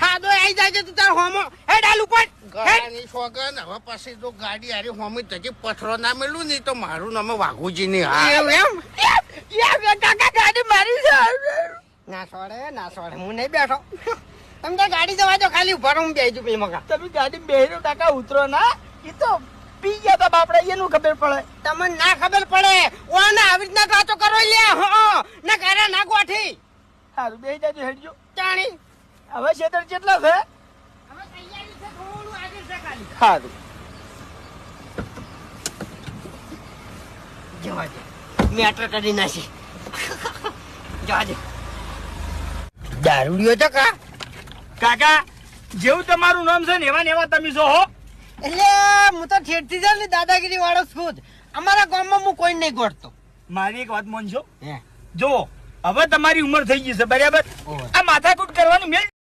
હા તો આઈ જાય છે તું તાર હોમો. હે આલુ પણ હેડ. ગળાની હવે પછી જો ગાડી હારી હોમી તજી પથરો ના મેલું નહીં તો મારું નામ વાઘુજી નહીં હા એમ? એમ કાકા ગાડી મારી છે. ના છોડે ના છોડે હું નહીં બેઠો. તમે કે ગાડી જવા દો ખાલી ઊભા હું બેસી જઉં પેલી તમે ગાડી બેહરો કાકા ઉતરો ના એ તો પી ગયા તો બાપડા એનું ખબર પડે. તમને ના ખબર પડે. ઓને આવી રીતના વાતો કરો લે હો ના કરે ના ગોઠી. સારું બેહી જાજો હેડજો. ચાણી. હવે છેતર કેટલા છે? હવે તૈયારી છે થોડું આગળ છે ખાલી. સારું જવા દે. મેટર કરી નાખી. જવા દે. દારૂડિયો તો કા? કાકા જેવું તમારું નામ છે ને એવા ને એવા તમે જો હો. એટલે હું તો ઠેરથી જાઉં ને દાદાગીરી વાળો છું જ. અમારા ગામમાં હું કોઈ નહીં ગોઠતો. મારી એક વાત માનશો હે. જો હવે તમારી ઉંમર થઈ ગઈ છે બરાબર? આ માથાકૂટ કરવાની મેલ